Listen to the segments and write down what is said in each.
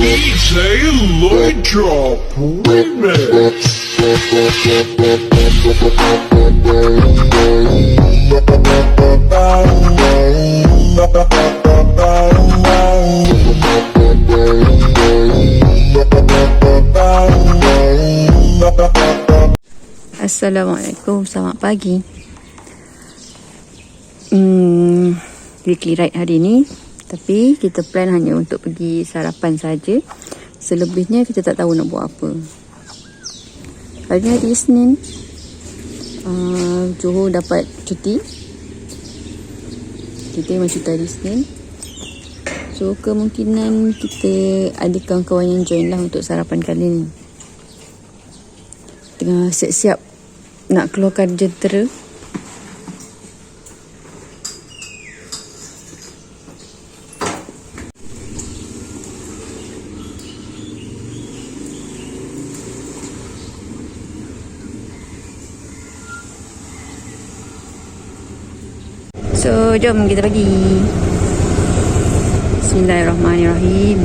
DJ. Assalamualaikum, selamat pagi. Hmm, weekly ride hari ni. Tapi kita plan hanya untuk pergi sarapan saja. Selebihnya kita tak tahu nak buat apa. Hari hari Isnin. Uh, Johor dapat cuti. Kita memang cuti hari Isnin. So kemungkinan kita ada kawan-kawan yang join lah untuk sarapan kali ni. Tengah siap-siap nak keluarkan jentera. So, jom kita pergi. Bismillahirrahmanirrahim.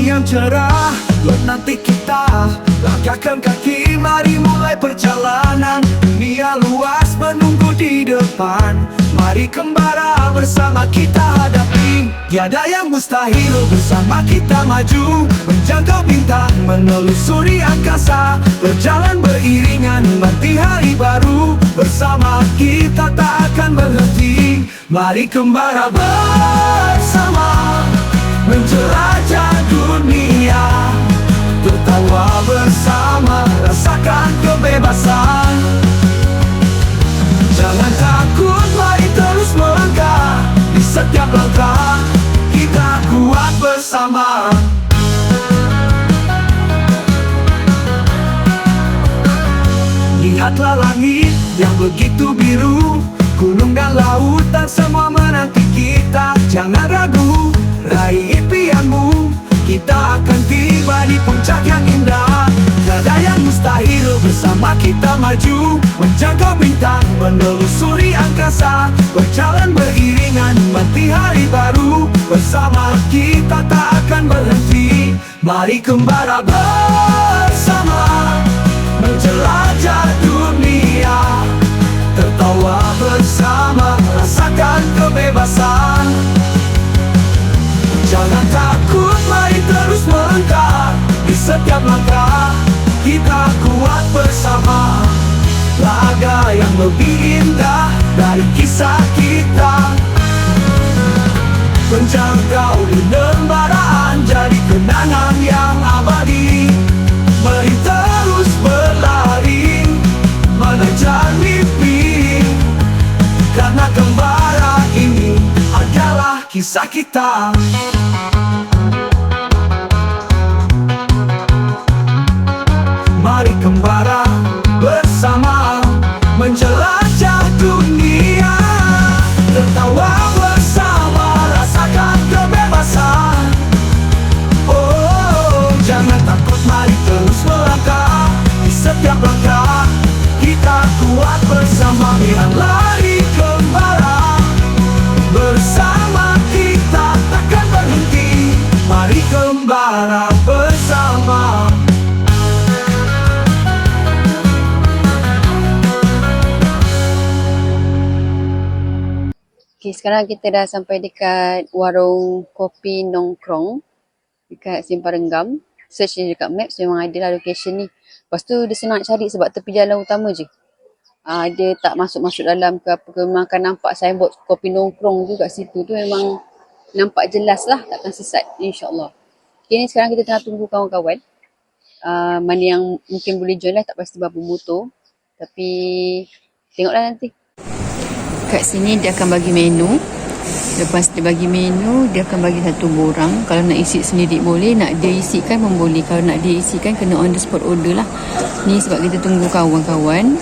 Yang cerah Menanti kita Langkahkan kaki Mari mulai perjalanan Dunia luas menunggu di depan Mari kembara bersama kita hadapi. Tiada yang mustahil bersama kita maju. Menjangkau bintang menelusuri angkasa. Berjalan beriringan nanti hari baru. Bersama kita tak akan berhenti. Mari kembara bersama. Menjelajah dunia. Tertawa bersama Rasakan kebebasan setiap langkah Kita kuat bersama. Lihatlah langit yang begitu biru Gunung dan lautan semua menanti kita. Jangan ragu, raih impianmu Kita akan tiba di puncak yang indah Tiada yang mustahil bersama kita maju. Menjangkau bintang, menelusuri angkasa. Berjalan beriringan, nanti hari baru. Bersama kita tak akan berhenti. Mari kembara bersama. Menjelajah dunia. Tertawa bersama Rasakan kebebasan. Jangan takut Mari terus melangkah Di setiap langkah Kita kuat bersama. Laga yang lebih indah Dari kisah kita. Menjangkau di lembaran Jadi kenangan yang abadi. Mari terus berlari Mengejar mimpi. Karena kembara ini adalah kisah kita Okay, sekarang kita dah sampai dekat warung kopi nongkrong dekat Simpang Renggam. Search ni dekat Maps memang ada lah location ni. Lepas tu dia senang cari sebab tepi jalan utama je. Ah, dia tak masuk-masuk dalam ke apa ke. Memang akan nampak signboard kopi nongkrong tu kat situ tu memang nampak jelas lah. Takkan sesat insyaAllah. Okay, ni sekarang kita tengah tunggu kawan-kawan. Uh, mana yang mungkin boleh join lah. Tak pasti berapa motor. Tapi tengoklah nanti. Kat sini dia akan bagi menu. Lepas dia bagi menu, dia akan bagi satu borang. Kalau nak isi sendiri boleh, nak dia isikan pun boleh. Kalau nak dia isikan, kena on the spot order lah. Ni sebab kita tunggu kawan-kawan.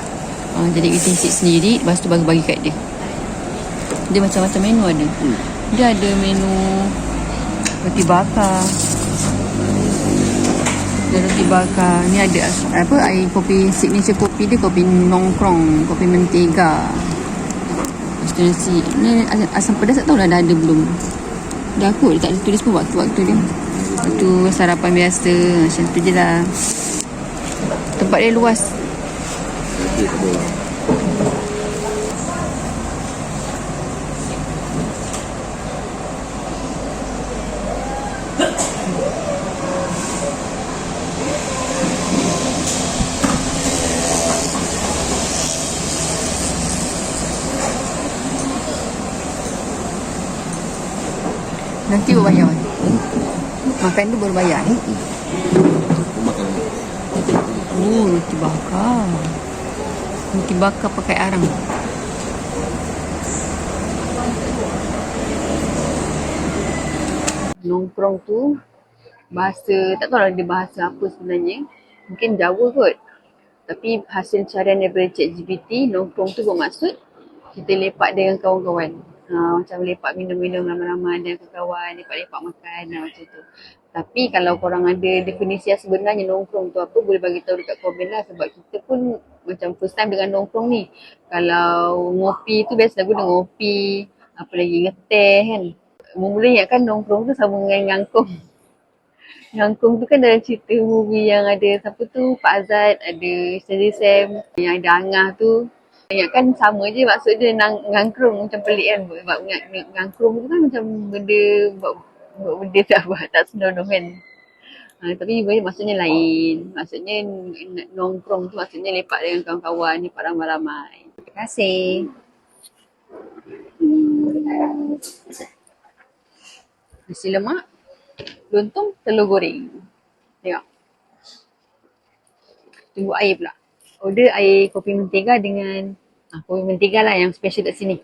Uh, jadi kita isi sendiri, lepas tu baru bagi kat dia. Dia macam-macam menu ada. Dia ada menu roti bakar. Ada roti bakar. Ni ada apa air kopi signature kopi dia kopi nongkrong, kopi mentega. Lepas nasi. Ni as- asam pedas tak tahu lah dah ada belum. Dah kot dia tak ada tulis pun waktu-waktu dia. Waktu sarapan biasa macam tu je lah. Tempat dia luas. Nanti baru bayar. Wan. Makan tu baru bayar. eh? Oh, roti bakar. Roti bakar pakai arang. Nongkrong tu bahasa, tak tahu lah dia bahasa apa sebenarnya. Mungkin Jawa kot. Tapi hasil carian daripada ChatGPT, nongkrong tu bermaksud kita lepak dengan kawan-kawan. Ha, macam lepak minum-minum ramai-ramai dengan kawan-kawan, lepak-lepak makan ha, macam tu. Tapi kalau korang ada definisi yang sebenarnya nongkrong tu apa, boleh bagi tahu dekat komen lah sebab kita pun macam first time dengan nongkrong ni. Kalau ngopi tu biasa guna ngopi, apa lagi ngeteh kan. Mula ingatkan nongkrong tu sama dengan ngangkung. Ngangkung tu kan dalam cerita movie yang ada siapa tu Pak Azad, ada Shirley Sam, yang ada Angah tu. Ingatkan sama je maksud dia nang, ngangkrung macam pelik kan. Sebab ingat ng- ngangkrung tu kan macam benda buat benda tak buat tak senonoh kan. Ha, tapi benda maksudnya lain. Maksudnya nongkrong tu maksudnya lepak dengan kawan-kawan, lepak ramai-ramai. Terima kasih. Nasi lemak, lontong, telur goreng. Tengok. Tunggu air pula. Order air kopi mentega dengan ah, kopi mentega lah yang special kat sini.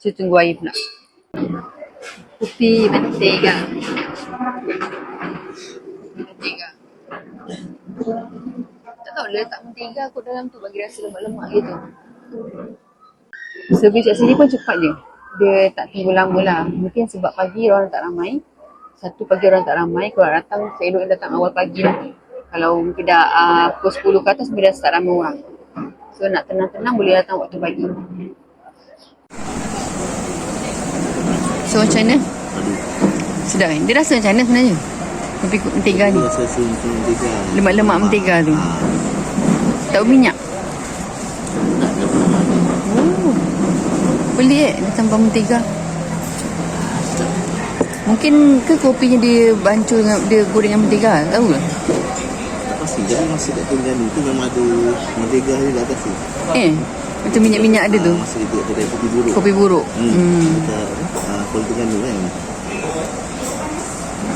So tunggu air pula. Kopi mentega. Mentega. Tak mentega kot dalam tu bagi rasa lemak-lemak gitu. Servis kat sini pun cepat je. Dia tak tunggu lama lah. Mungkin sebab pagi orang tak ramai. Satu pagi orang tak ramai. Kalau datang, saya datang awal pagi lah. Kalau mungkin dah uh, pukul 10 ke atas, mungkin dah start ramai orang. So nak tenang-tenang boleh datang waktu pagi. So macam mana? Sedap kan? Dia rasa macam mana sebenarnya? Kopi mentega ni. Rasa rasa mentega Lemak-lemak mentega tu. Tak berminyak. Oh. Pelik eh dia tambah mentega. Mungkin ke kopinya dia bancur dengan dia goreng dengan mentega, tahu ke? Tak pasti Jadi masa kat tengah ni tu memang ada mentega dia kat atas tu Eh, macam minyak-minyak ada tu. Ah, Masa dia kedai kopi buruk Kopi buruk. Hmm. Hmm. Dekat uh, Kuala Terengganu kan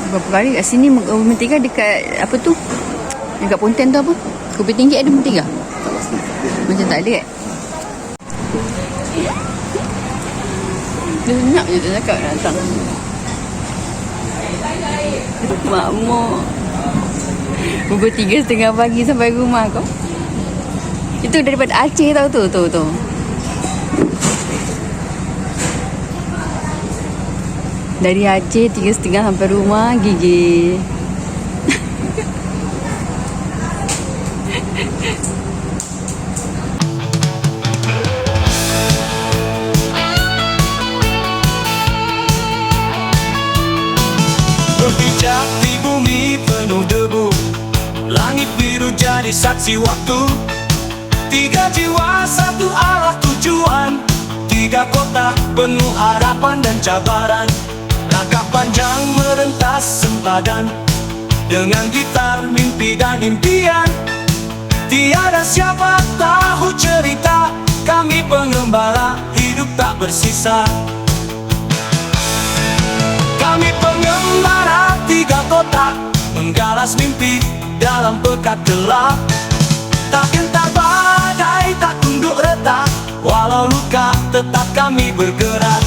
Berapa kali kat sini mentega dekat apa tu? Dekat Pontian tu apa? Kopi tinggi ada mentega? Tak pasti Macam tak ada kan? Dia senyap je tak cakap nak datang. Makmur. Pukul tiga setengah pagi sampai rumah kau. Itu daripada Aceh tau tu, tu, tu. Dari Aceh tiga setengah sampai rumah gigi. Biru jadi saksi waktu. Tiga jiwa satu arah tujuan. Tiga kota penuh harapan dan cabaran. Langkah panjang merentas sempadan. Dengan gitar mimpi dan impian. Tiada siapa tahu cerita. Kami pengembala hidup tak bersisa. Kami pengembara tiga kota. Menggalas mimpi dalam pekat gelap Tak gentar badai, tak tunduk retak Walau luka tetap kami bergerak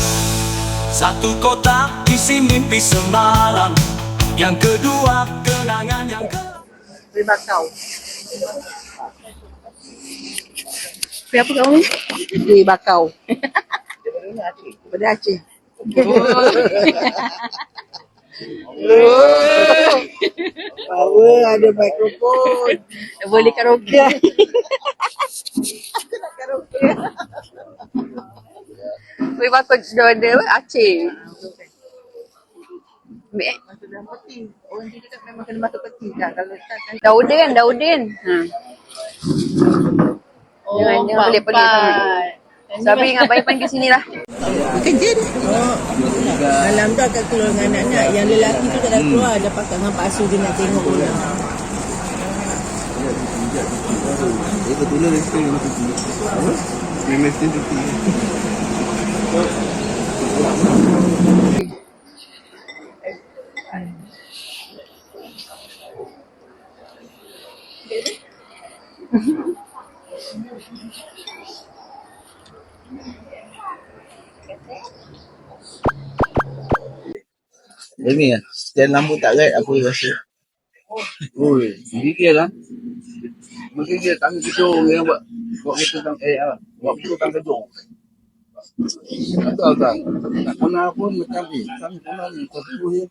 Satu kota isi mimpi semalam Yang kedua kenangan yang ke Kuih bakau. Kuih apa kau ni? Kuih bakau. Daripada Aceh. Power ada mikrofon. Boleh karaoke. Wei bakal dah ada apa? Aceh. Mek. Orang dia cakap memang kena masuk peti kan. Kalau tak kan. Daudin, Daudin. Ha. Oh, Jangan jangan pelik-pelik sangat. Sabi ingat baik panggil sini lah. Kerja dia. Malam tu akan keluar dengan anak-anak. Yang lelaki tu tak dah keluar. Dah pakat dengan Pak Su dia nak tengok orang. Dia betul lah restoran yang cuti. Apa? Memang mesti cuti. Dia ni lah, stand lampu tak right aku rasa. Oi, dia lah. Mesti dia tangga gedung yang buat buat kita tang eh ah, buat kita tang. Betul tak? Nak kena pun macam ni. Kami kena ni satu ni.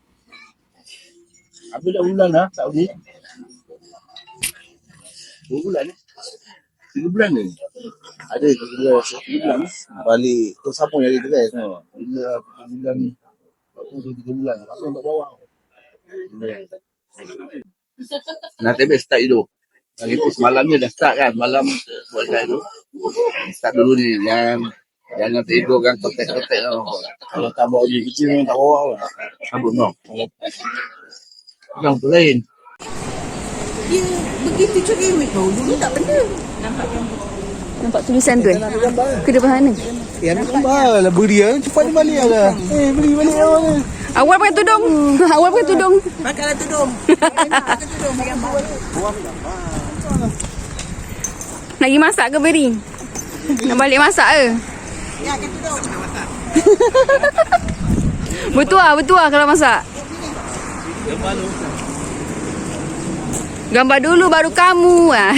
Habis dah bulan dah, tak boleh. Dua bulan ni. Tiga bulan ni. Ada dia rasa. Tiga bulan ni. Balik tu siapa yang ada kedai tu? Ha, bila bulan ni. Tu tiga bulan. Tak bawa. Nak tebek start hidup. Hari tu semalam ni dah start kan. Malam buat start hidup. Start dulu ni. Jangan jangan tidur kan kotek-kotek tau. Kalau tak bawa dia kecil memang tak bawa lah. Sambut tau. Yang tu lain. Dia begitu cerewet tau. Dulu tak pernah. Nampak tulisan tu eh? Ke depan sana? Ya nak kembal lah beri lah. Cepat dia balik lah. Eh beli balik awak ni. Awal pakai tudung. Awal pakai tudung. Pakailah tudung. Nak pergi masak ke beri? Nak balik masak ke? Ya, pakai tudung. Betul lah, betul lah kalau masak. Gambar dulu baru kamu ah.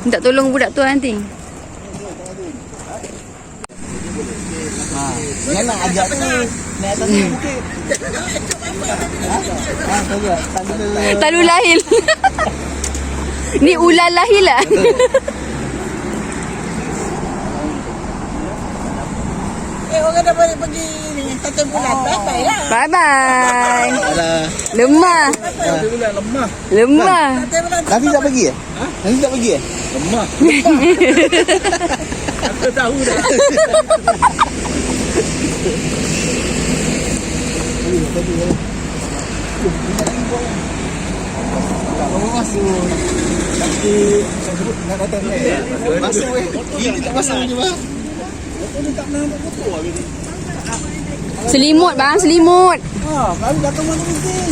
Minta tolong budak tu nanti. Yang nak ajak tu. Naik atas ni bukit. Ha, tahu tak? Lahil. Ni ular lahil lah. Eh, orang dah balik pergi ni. Satu bulan. Bye-bye lah. Bye bye. Alah. Lemah. Dia bulan lemah. Lemah. Satu bulan. Nanti tak pergi eh? Nanti tak pergi eh? Lemah. Aku tahu dah. Nak datang ni. Masuk eh. Ini tak masuk je bang. Selimut bang, selimut. Ha, kami datang mana.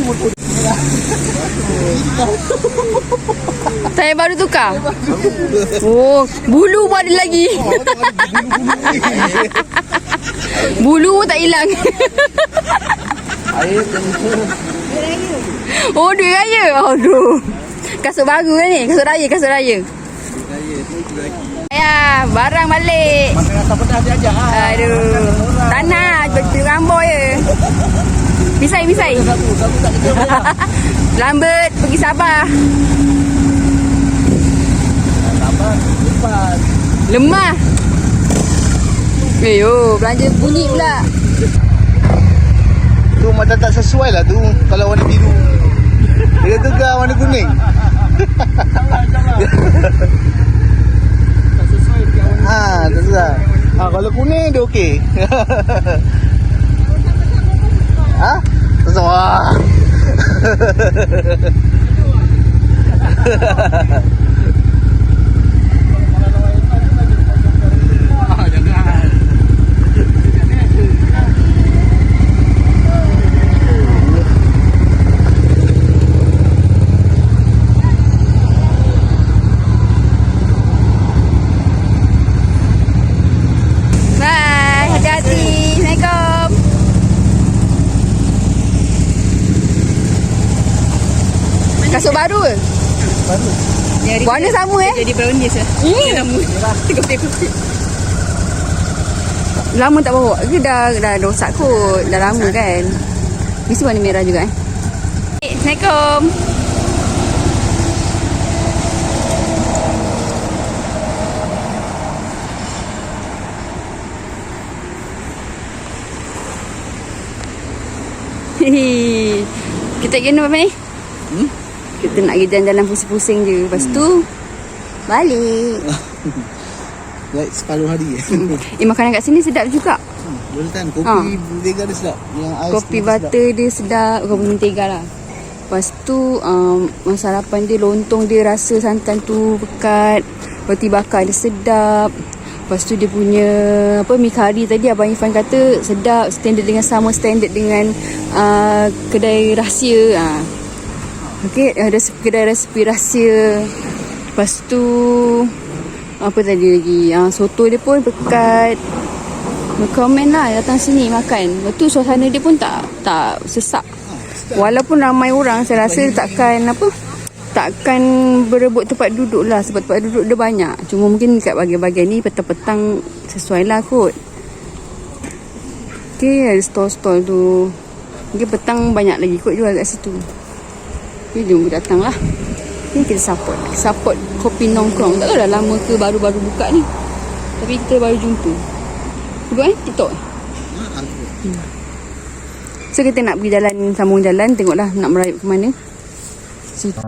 Motor Saya baru tukar. Oh, bulu pun ada lagi. Bulu pun tak hilang. Oh, duit raya. Aduh. Kasut baru kan ni? Kasut raya, kasut raya. Ya, barang balik. Makan rasa pedas dia ajak ah. Aduh. Tanah, baju rambut je. Bisai, bisai. Tak kena bayar. Lambat pergi Sabah. Lemah. Eh, oh, belanja bunyi pula. Tu macam tak sesuai lah tu kalau warna biru. Dia gegar warna kuning. Ah, tak sesuai. Ah, kalau kuning dia okey. ha? Sesuai. Bye. Hati-hati. Assalamualaikum. Kasut baru ke? Baru. Warna sama eh. Jadi brownies lah. Hmm. Lama. Kopi-kopi. Lama tak bawa ke dah dah rosak kot. Dah lama kan. Mesti warna merah juga eh. Assalamualaikum. Hihi. Kita kena apa ni? Hmm? Kita nak pergi jalan-jalan pusing-pusing je. Lepas tu balik. Like separuh hari. Eh makanan kat sini sedap juga. Boleh tahan Kopi Ha. mentega dia sedap. Yang ais Kopi butter dia sedap. Kopi mentega lah. Lepas tu um, Masa sarapan dia Lontong dia rasa santan tu pekat. Roti bakar dia sedap. Lepas tu dia punya Apa mi kari tadi Abang Irfan kata Sedap. Standard dengan sama Standard dengan uh, Kedai rahsia. Uh. Okay Ada kedai resipi rahsia Lepas tu Apa tadi lagi uh, Soto dia pun pekat Komen lah datang sini makan. Lepas tu suasana dia pun tak tak sesak. Walaupun ramai orang saya rasa takkan apa takkan berebut tempat duduk lah sebab tempat duduk dia banyak. Cuma mungkin kat bahagian-bahagian ni petang-petang sesuai lah kot. Okay ada stall-stall tu. Mungkin petang banyak lagi kot jual kat situ. Okay jom datang lah. Ni kita support. Support kopi nongkrong. Tak tahu dah lama ke baru-baru buka ni. Tapi kita baru jumpa. Cuba eh TikTok eh. Hmm. So kita nak pergi jalan Sambung jalan Tengoklah nak merayap ke mana Situ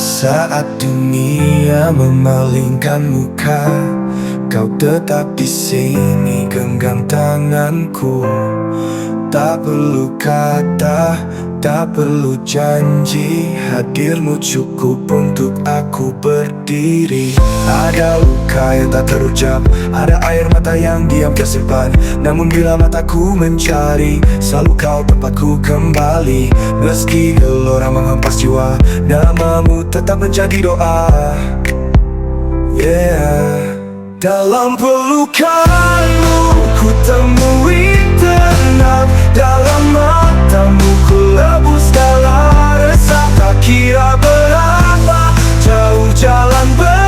Saat dunia memalingkan muka Kau tetap di sini genggam tanganku. Tak perlu kata, tak perlu janji Hadirmu cukup untuk aku berdiri. Ada luka yang tak terucap Ada air mata yang diam tersimpan Namun bila mataku mencari Selalu kau tempatku kembali. Meski gelora menghempas jiwa Namamu tetap menjadi doa. Yeah Dalam pelukanmu Ku temui tenang. Dalam matamu Ku lebus dalam resah Tak kira berapa Jauh jalan berliku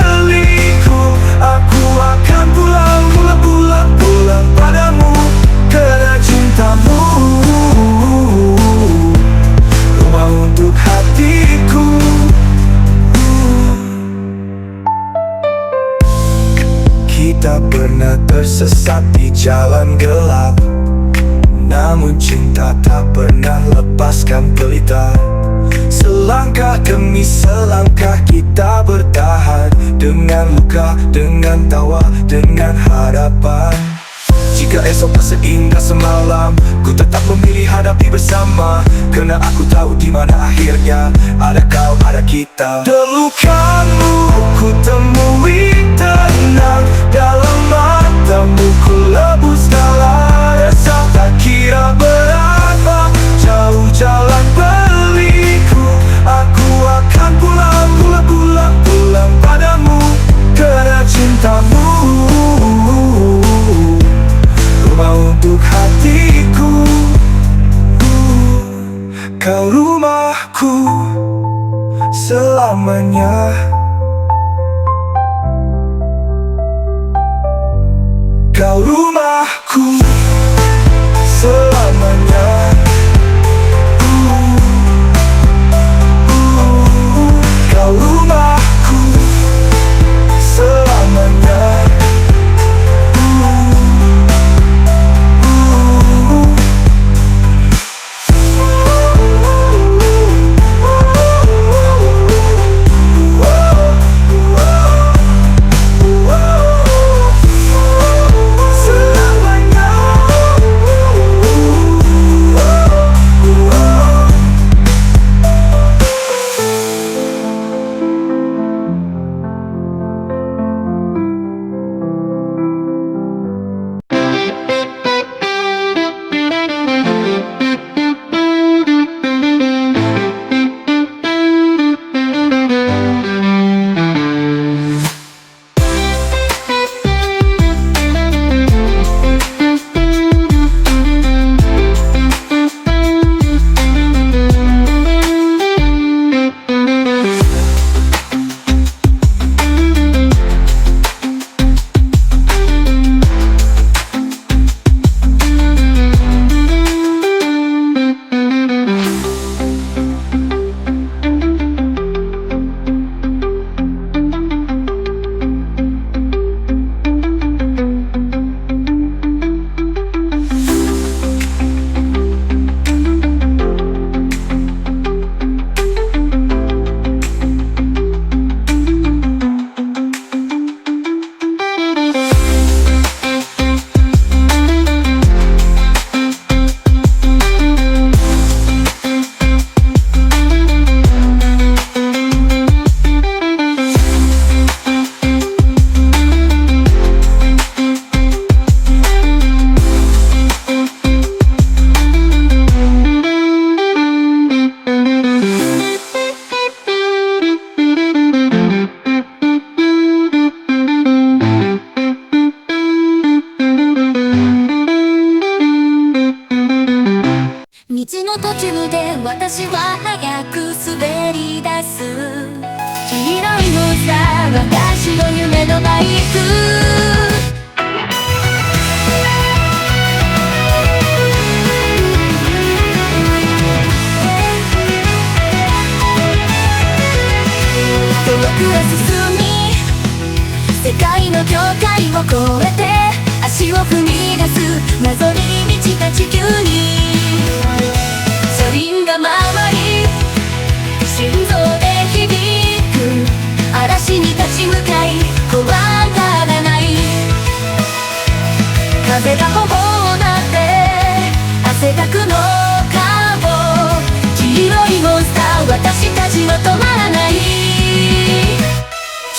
pernah tersesat di jalan gelap Namun cinta tak pernah lepaskan pelita. Selangkah demi selangkah kita bertahan Dengan luka, dengan tawa, dengan harapan. Jika esok tak seindah semalam Ku tetap memilih hadapi bersama. Kerana aku tahu di mana akhirnya Ada kau, ada kita. Delukanmu ku temui tenang Dalam matamu ku lebus dalam resah Tak kira Cool. 遠くへ進み世界の境界を越えて足を踏み出す謎に満ちた地球に車輪が回り心臓で響く嵐に立ち向かい怖がらない風が頬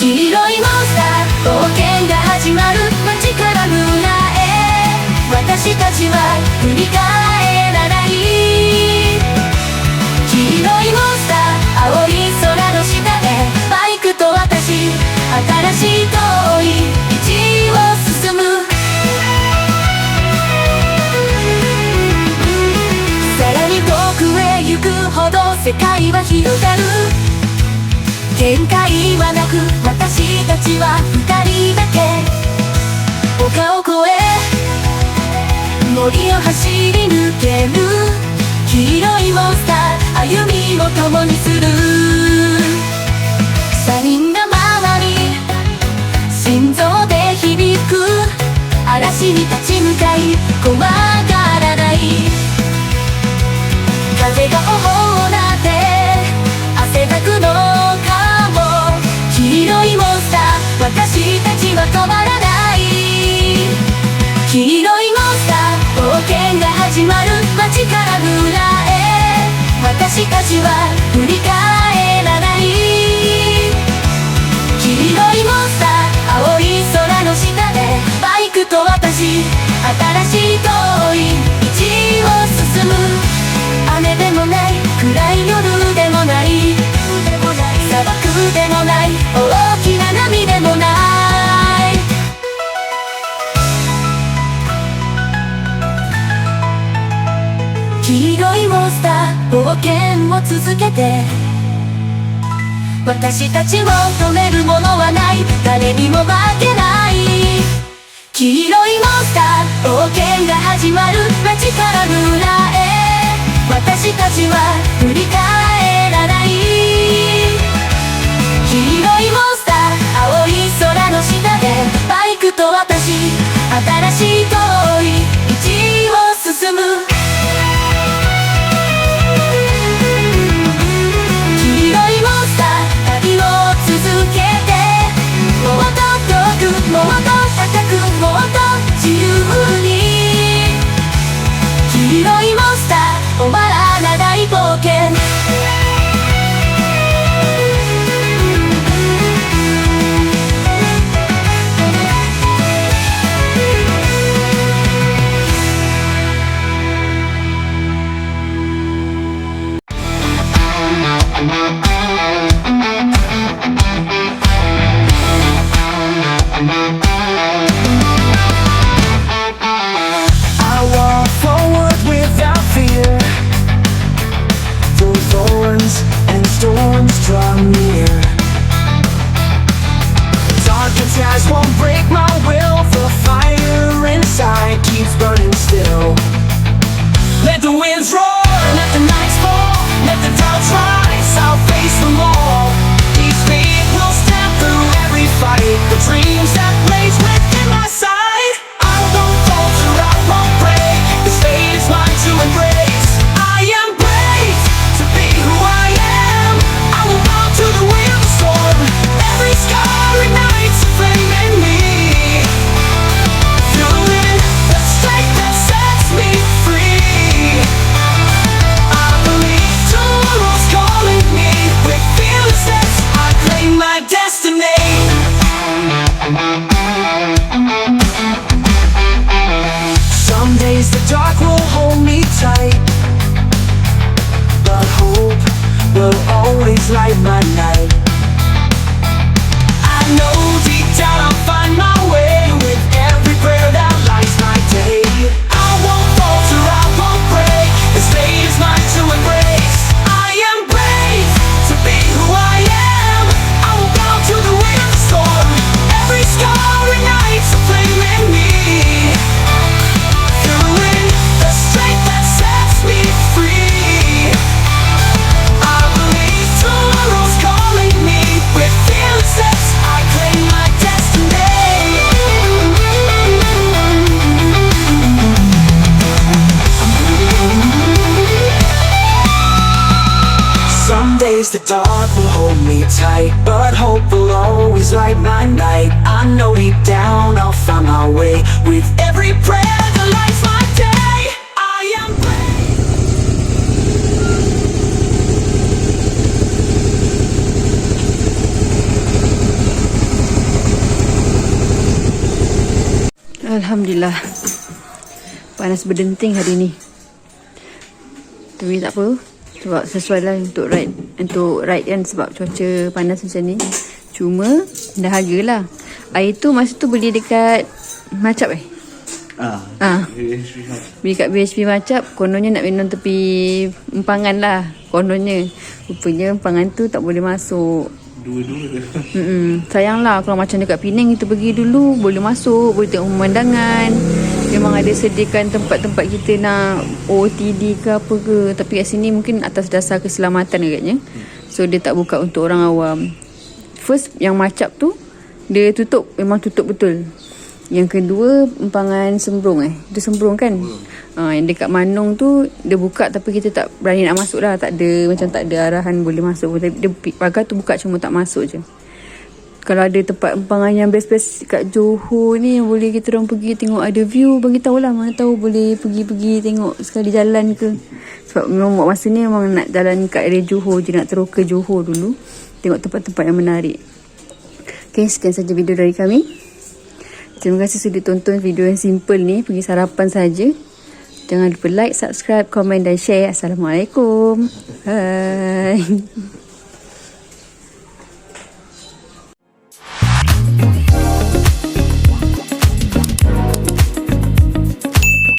黄色いモンスター冒険が始まる。街から村へ私たちは振り返らない。黄色いモンスター青い空の下でバイクと私新しい遠い道を進む。さらに遠くへ行くほど世界は広がる。限界はなく私たちは二人だけ。丘を越え森を走り抜ける。黄色いモンスター歩みを共にする。車輪が回り心臓で響く。嵐に立ち向かい怖がらない。風が頬をなって汗だくの黄色いモンスター私たちは止まらない。黄色いモンスター冒険が始まる街から村へ。私たちは振り返る。私たちを止めるものはない。誰にも負けない。黄色いモンスター冒険が始まる。街から村へ。私たちは振り返らない。黄色いモンスター青い空の下で。バイクと私新しい遠 just won't break light my night. Always light my night. I know deep down I'll find my way. With every prayer that lights my day, I am brave. Alhamdulillah. Panas berdenting hari ni. Tapi tak apa. Sebab sesuai lah untuk ride. Untuk ride kan sebab cuaca panas macam ni. Cuma dahaga lah. Air tu masa tu beli dekat Macap eh? Ah. Ah. Beli kat BHP Macap. Kononnya nak minum tepi empangan lah. Kononnya. Rupanya empangan tu tak boleh masuk. Dua-dua. Mm-mm. Sayanglah kalau macam dekat Penang kita pergi dulu boleh masuk, boleh tengok pemandangan. Memang ada sediakan tempat-tempat kita nak OTD ke apa ke. Tapi kat sini mungkin atas dasar keselamatan agaknya. So dia tak buka untuk orang awam. First yang macap tu dia tutup, memang tutup betul. Yang kedua empangan sembrong eh. Dia sembrong kan? Ha, yang dekat Manong tu dia buka tapi kita tak berani nak masuk lah. Tak ada macam tak ada arahan boleh masuk. Tapi dia pagar tu buka cuma tak masuk je. Kalau ada tempat empangan yang best-best kat Johor ni yang boleh kita orang pergi tengok ada view bagi tahu lah mana tahu boleh pergi-pergi tengok sekali jalan ke. Sebab memang masa ni memang nak jalan kat area Johor je nak terus ke Johor dulu. Tengok tempat-tempat yang menarik. Okay, sekian saja video dari kami. Terima kasih sudah tonton video yang simple ni. Pergi sarapan saja. Jangan lupa like, subscribe, komen dan share. Assalamualaikum. Bye.